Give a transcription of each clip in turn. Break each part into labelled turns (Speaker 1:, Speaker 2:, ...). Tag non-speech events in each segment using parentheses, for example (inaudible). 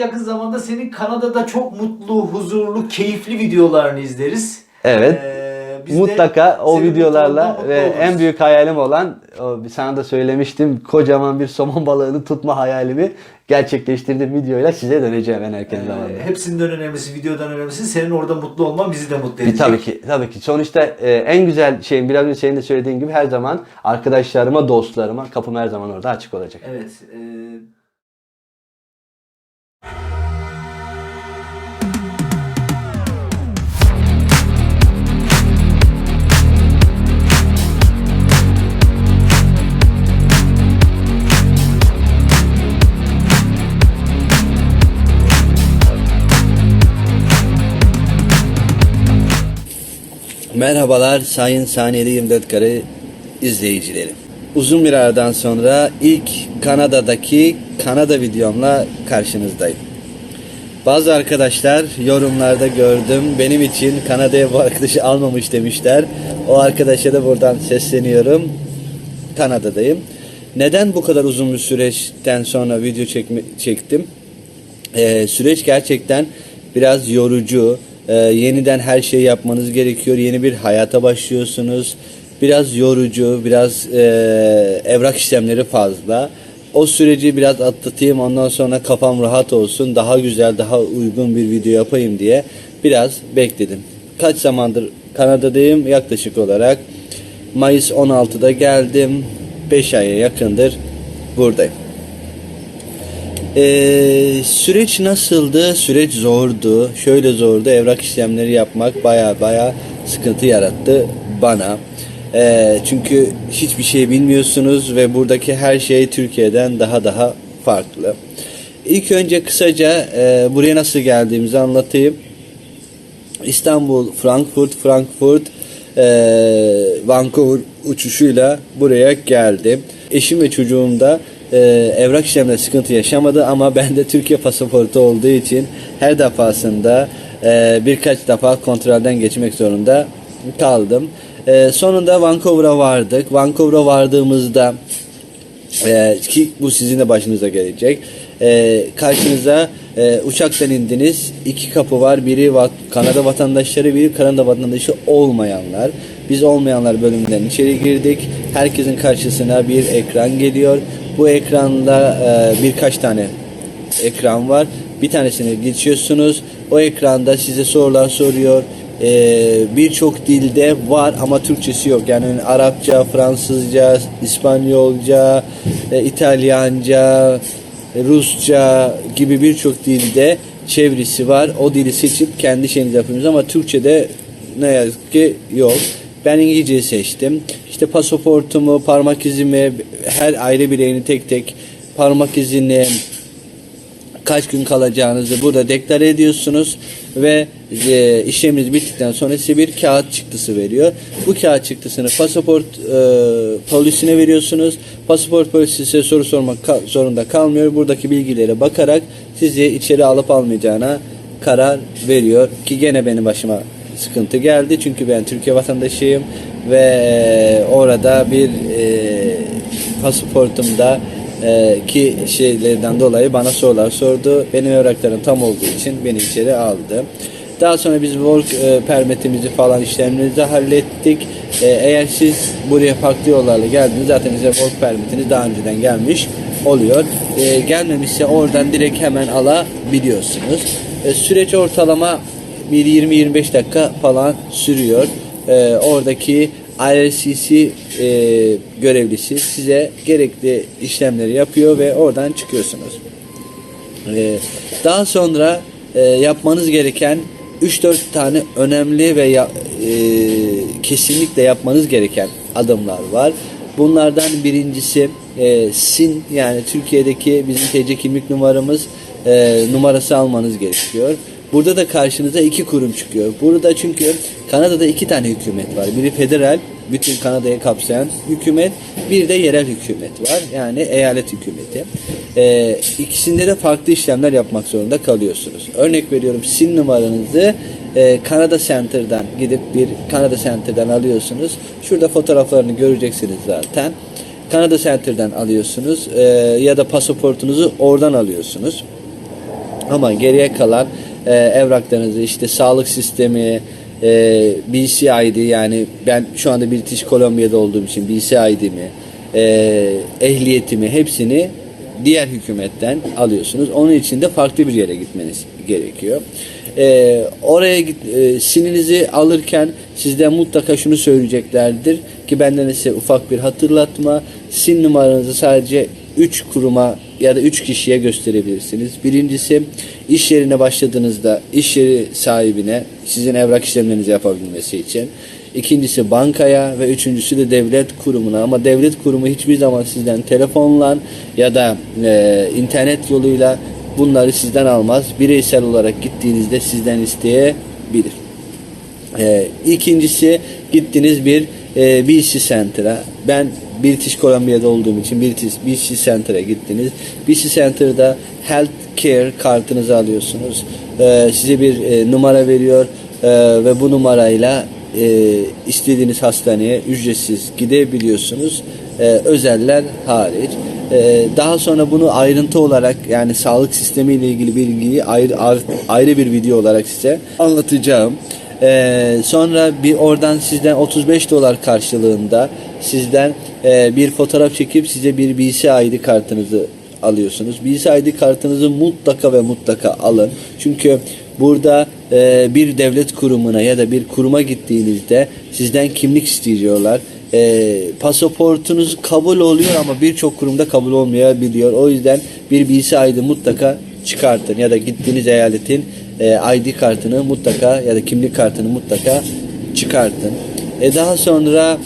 Speaker 1: Yakın zamanda senin Kanada'da çok mutlu, huzurlu, keyifli videolarını izleriz.
Speaker 2: Evet.
Speaker 1: Ee, biz de
Speaker 2: Mutlaka o
Speaker 1: senin
Speaker 2: videolarla ve
Speaker 1: mutlu
Speaker 2: en
Speaker 1: oluruz.
Speaker 2: büyük hayalim olan o, sana da söylemiştim kocaman bir somon balığını tutma hayalimi gerçekleştirdiğim videoyla size döneceğim en erken zamanda.
Speaker 1: Ee, hepsinden önemlisi, videodan önemlisi senin orada mutlu olman bizi de mutlu
Speaker 2: E,
Speaker 1: edecek.
Speaker 2: tabii ki tabii ki. Sonuçta e, en güzel şeyin biraz önce senin de söylediğin gibi her zaman arkadaşlarıma, dostlarıma kapım her zaman orada açık olacak.
Speaker 1: Evet. e,
Speaker 2: Merhabalar Sayın Saniyeli 24 Kare izleyicileri. Uzun bir aradan sonra ilk Kanada'daki Kanada videomla karşınızdayım. Bazı arkadaşlar yorumlarda gördüm benim için Kanada'ya bu arkadaşı almamış demişler. O arkadaşa da buradan sesleniyorum. Kanada'dayım. Neden bu kadar uzun bir süreçten sonra video çekme, çektim? Ee, süreç gerçekten biraz yorucu. Ee, yeniden her şeyi yapmanız gerekiyor. Yeni bir hayata başlıyorsunuz. Biraz yorucu, biraz e, evrak işlemleri fazla. O süreci biraz atlatayım ondan sonra kafam rahat olsun. Daha güzel, daha uygun bir video yapayım diye biraz bekledim. Kaç zamandır Kanada'dayım yaklaşık olarak. Mayıs 16'da geldim. 5 aya yakındır buradayım. Ee, süreç nasıldı? Süreç zordu. Şöyle zordu. Evrak işlemleri yapmak baya baya sıkıntı yarattı bana. Ee, çünkü hiçbir şey bilmiyorsunuz ve buradaki her şey Türkiye'den daha daha farklı. İlk önce kısaca e, buraya nasıl geldiğimizi anlatayım. İstanbul, Frankfurt, Frankfurt, e, Vancouver uçuşuyla buraya geldim. Eşim ve çocuğum da e, evrak işleminde sıkıntı yaşamadı ama (laughs) bende Türkiye pasaportu olduğu için her defasında e, birkaç defa kontrolden geçmek zorunda kaldım. E, sonunda Vancouver'a vardık. Vancouver'a vardığımızda ee, ki bu sizin de başınıza gelecek. Ee, karşınıza e, uçaktan indiniz. iki kapı var. Biri va- Kanada vatandaşları, biri Kanada vatandaşı olmayanlar. Biz olmayanlar bölümünden içeri girdik. Herkesin karşısına bir ekran geliyor. Bu ekranda e, birkaç tane ekran var. Bir tanesini geçiyorsunuz. O ekranda size sorular soruyor. Ee, Birçok dilde var ama Türkçesi yok. Yani Arapça, Fransızca, İspanyolca, e, İtalyanca, e, Rusça gibi birçok dilde çevresi var. O dili seçip kendi şeyinizi yapıyorsunuz ama Türkçe'de ne yazık ki yok. Ben İngilizceyi seçtim. İşte pasaportumu, parmak izimi, her aile bireyini tek tek parmak izini, kaç gün kalacağınızı burada deklare ediyorsunuz ve e, işleminiz bittikten sonra size bir kağıt çıktısı veriyor. Bu kağıt çıktısını pasaport e, polisine veriyorsunuz. Pasaport polisi size soru sormak ka- zorunda kalmıyor. Buradaki bilgilere bakarak sizi içeri alıp almayacağına karar veriyor ki gene benim başıma sıkıntı geldi çünkü ben Türkiye vatandaşıyım ve e, orada bir e, pasaportumda e, ki şeylerden dolayı bana sorular sordu. Benim evraklarım tam olduğu için beni içeri aldı. Daha sonra biz work e, permitimizi falan işlemlerimizi hallettik. E, eğer siz buraya farklı yollarla geldiniz zaten size work permitiniz daha önceden gelmiş oluyor. E, gelmemişse oradan direkt hemen alabiliyorsunuz. E, süreç ortalama bir 20-25 dakika falan sürüyor. E, oradaki IRCC e, görevlisi size gerekli işlemleri yapıyor ve oradan çıkıyorsunuz. E, daha sonra e, yapmanız gereken 3-4 tane önemli ve ya- e, kesinlikle yapmanız gereken adımlar var. Bunlardan birincisi e, SIN yani Türkiye'deki bizim TC kimlik numaramız e, numarası almanız gerekiyor. Burada da karşınıza iki kurum çıkıyor. Burada çünkü Kanada'da iki tane hükümet var. Biri federal, bütün Kanada'yı kapsayan hükümet. Bir de yerel hükümet var. Yani eyalet hükümeti. Ee, ikisinde de farklı işlemler yapmak zorunda kalıyorsunuz. Örnek veriyorum SIN numaranızı e, Kanada Center'dan gidip bir Kanada Center'dan alıyorsunuz. Şurada fotoğraflarını göreceksiniz zaten. Kanada Center'dan alıyorsunuz e, ya da pasaportunuzu oradan alıyorsunuz. Ama geriye kalan e, evraklarınızı işte sağlık sistemi, e, BCID yani ben şu anda British Columbia'da olduğum için BCID'mi, e, ehliyetimi hepsini diğer hükümetten alıyorsunuz. Onun için de farklı bir yere gitmeniz gerekiyor. E, oraya git, e, sininizi alırken sizden mutlaka şunu söyleyeceklerdir ki benden size ufak bir hatırlatma. Sin numaranızı sadece 3 kuruma ya da 3 kişiye gösterebilirsiniz. Birincisi iş yerine başladığınızda iş yeri sahibine sizin evrak işlemlerinizi yapabilmesi için. İkincisi bankaya ve üçüncüsü de devlet kurumuna ama devlet kurumu hiçbir zaman sizden telefonla ya da e, internet yoluyla bunları sizden almaz. Bireysel olarak gittiğinizde sizden isteyebilir. Ee, ikincisi gittiniz bir e, BC Center'a. Ben British Columbia'da olduğum için British BC Center'a gittiniz. BC Center'da Health Care kartınızı alıyorsunuz. Ee, size bir e, numara veriyor e, ve bu numarayla e, istediğiniz hastaneye ücretsiz gidebiliyorsunuz. E, özeller hariç. E, daha sonra bunu ayrıntı olarak yani sağlık sistemi ile ilgili bilgiyi ayrı, ayrı bir video olarak size anlatacağım. Ee, sonra bir oradan sizden 35 dolar karşılığında sizden e, bir fotoğraf çekip size bir BCID kartınızı alıyorsunuz. BCID kartınızı mutlaka ve mutlaka alın. Çünkü burada e, bir devlet kurumuna ya da bir kuruma gittiğinizde sizden kimlik istiyorlar. E, pasaportunuz kabul oluyor ama birçok kurumda kabul olmayabiliyor. O yüzden bir BCID mutlaka çıkartın ya da gittiğiniz eyaletin e, ID kartını mutlaka ya da kimlik kartını mutlaka çıkartın. E daha sonra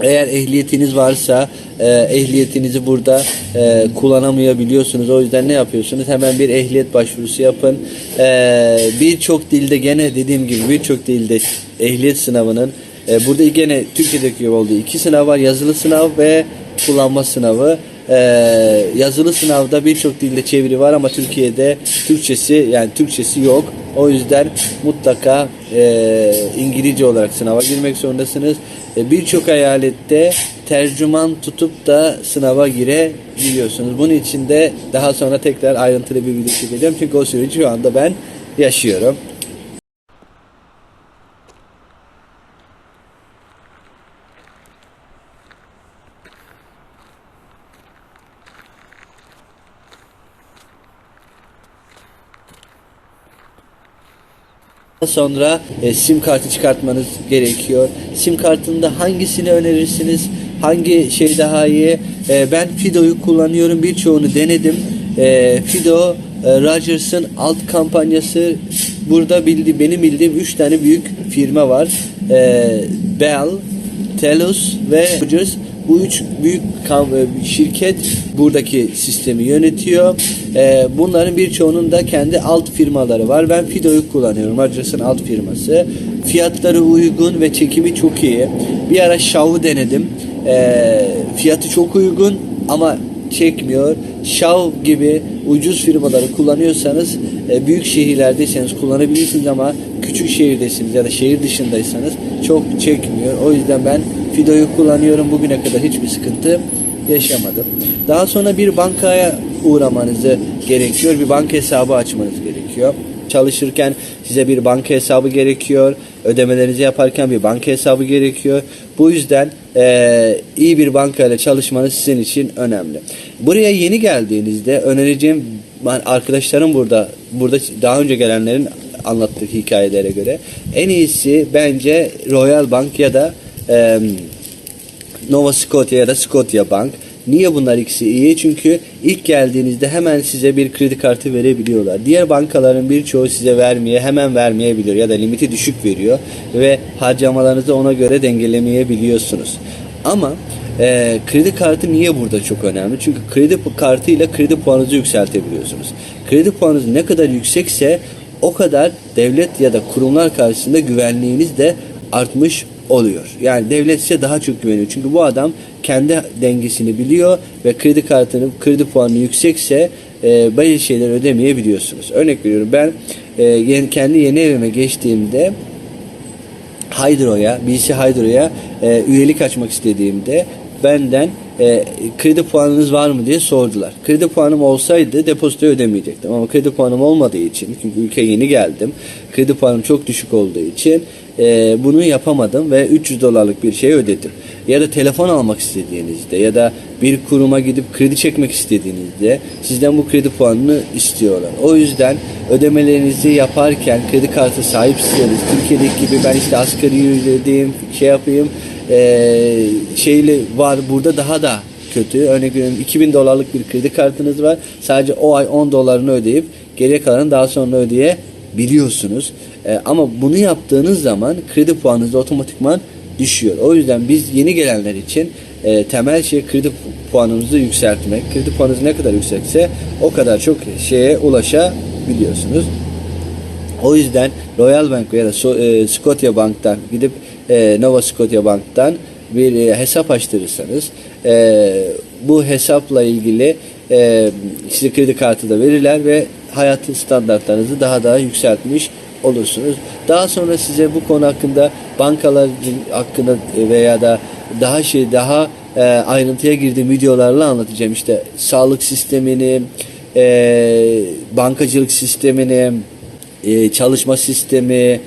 Speaker 2: eğer ehliyetiniz varsa e, ehliyetinizi burada e, kullanamayabiliyorsunuz. O yüzden ne yapıyorsunuz? Hemen bir ehliyet başvurusu yapın. E, birçok dilde gene dediğim gibi birçok dilde ehliyet sınavının e, burada gene Türkiye'deki olduğu iki sınav var. Yazılı sınav ve kullanma sınavı. Ee, yazılı sınavda birçok dilde çeviri var ama Türkiye'de Türkçesi yani Türkçesi yok. O yüzden mutlaka e, İngilizce olarak sınava girmek zorundasınız. E, birçok eyalette tercüman tutup da sınava girebiliyorsunuz. Bunun için de daha sonra tekrar ayrıntılı bir video çekeceğim. Çünkü o süreci şu anda ben yaşıyorum. Sonra e, sim kartı çıkartmanız gerekiyor. Sim kartında hangisini önerirsiniz? Hangi şey daha iyi? E, ben Fido'yu kullanıyorum. Birçoğunu denedim. E, Fido, e, Rogers'ın alt kampanyası burada bildi, benim bildiğim 3 tane büyük firma var. E, Bell, Telus ve Rogers. Bu üç büyük e, şirket buradaki sistemi yönetiyor. Ee, bunların birçoğunun da kendi alt firmaları var. Ben Fido'yu kullanıyorum. Rogers'ın alt firması. Fiyatları uygun ve çekimi çok iyi. Bir ara Shaw'u denedim. Ee, fiyatı çok uygun ama çekmiyor. Shaw gibi ucuz firmaları kullanıyorsanız e, büyük şehirlerdeyseniz kullanabilirsiniz ama küçük şehirdesiniz ya da şehir dışındaysanız çok çekmiyor. O yüzden ben Fido'yu kullanıyorum. Bugüne kadar hiçbir sıkıntı yaşamadım. Daha sonra bir bankaya uğramanızı gerekiyor. Bir banka hesabı açmanız gerekiyor. Çalışırken size bir banka hesabı gerekiyor. Ödemelerinizi yaparken bir banka hesabı gerekiyor. Bu yüzden eee, iyi bir bankayla çalışmanız sizin için önemli. Buraya yeni geldiğinizde önereceğim ben arkadaşlarım burada burada daha önce gelenlerin anlattığı hikayelere göre en iyisi bence Royal Bank ya da eee Nova Scotia ya da Scotia Bank. Niye bunlar ikisi iyi? Çünkü ilk geldiğinizde hemen size bir kredi kartı verebiliyorlar. Diğer bankaların birçoğu size vermeye hemen vermeyebiliyor ya da limiti düşük veriyor ve harcamalarınızı ona göre dengelemeyebiliyorsunuz. Ama e, kredi kartı niye burada çok önemli? Çünkü kredi kartı ile kredi puanınızı yükseltebiliyorsunuz. Kredi puanınız ne kadar yüksekse o kadar devlet ya da kurumlar karşısında güvenliğiniz de artmış oluyor. Yani devlet size daha çok güveniyor. Çünkü bu adam kendi dengesini biliyor ve kredi kartının kredi puanı yüksekse e, bazı şeyler ödemeyebiliyorsunuz. Örnek veriyorum ben e, kendi yeni evime geçtiğimde Hydro'ya, BC Hydro'ya e, üyelik açmak istediğimde benden e, kredi puanınız var mı diye sordular. Kredi puanım olsaydı depozito ödemeyecektim ama kredi puanım olmadığı için çünkü ülkeye yeni geldim. Kredi puanım çok düşük olduğu için e, bunu yapamadım ve 300 dolarlık bir şey ödedim. Ya da telefon almak istediğinizde ya da bir kuruma gidip kredi çekmek istediğinizde sizden bu kredi puanını istiyorlar. O yüzden ödemelerinizi yaparken kredi kartı sahipseniz Türkiye'deki gibi ben işte asgari ücretiyim şey yapayım eee şeyli var burada daha da kötü. Örnek veriyorum 2000 dolarlık bir kredi kartınız var. Sadece o ay 10 dolarını ödeyip geriye kalanı daha sonra ödeyebiliyorsunuz. Eee, ama bunu yaptığınız zaman kredi puanınız otomatikman düşüyor. O yüzden biz yeni gelenler için eee, temel şey kredi pu- puanımızı yükseltmek. Kredi puanınız ne kadar yüksekse o kadar çok şeye ulaşabiliyorsunuz. O yüzden Royal Bank ya da e, Scotia Bank'tan gidip e, Nova Scotia Bank'tan bir e, hesap açtırırsanız e, bu hesapla ilgili e, size kredi kartı da verirler ve hayat standartlarınızı daha da yükseltmiş olursunuz. Daha sonra size bu konu hakkında bankalar hakkında veya da daha şey daha ayrıntıya girdiğim videolarla anlatacağım. İşte sağlık sistemini, bankacılık sistemini, çalışma sistemi,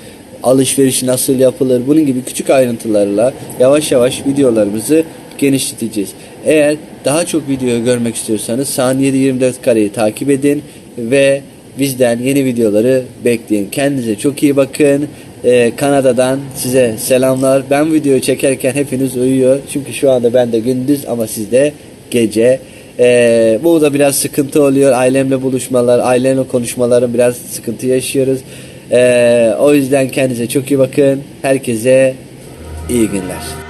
Speaker 2: alışveriş nasıl yapılır bunun gibi küçük ayrıntılarla yavaş yavaş videolarımızı genişleteceğiz. Eğer daha çok video görmek istiyorsanız saniyede 24 kareyi takip edin ve bizden yeni videoları bekleyin. Kendinize çok iyi bakın. Ee, Kanada'dan size selamlar. Ben videoyu çekerken hepiniz uyuyor. Çünkü şu anda ben de gündüz ama sizde gece. Ee, bu da biraz sıkıntı oluyor. Ailemle buluşmalar, ailemle konuşmalarım biraz sıkıntı yaşıyoruz. Ee, o yüzden kendinize çok iyi bakın. Herkese iyi günler.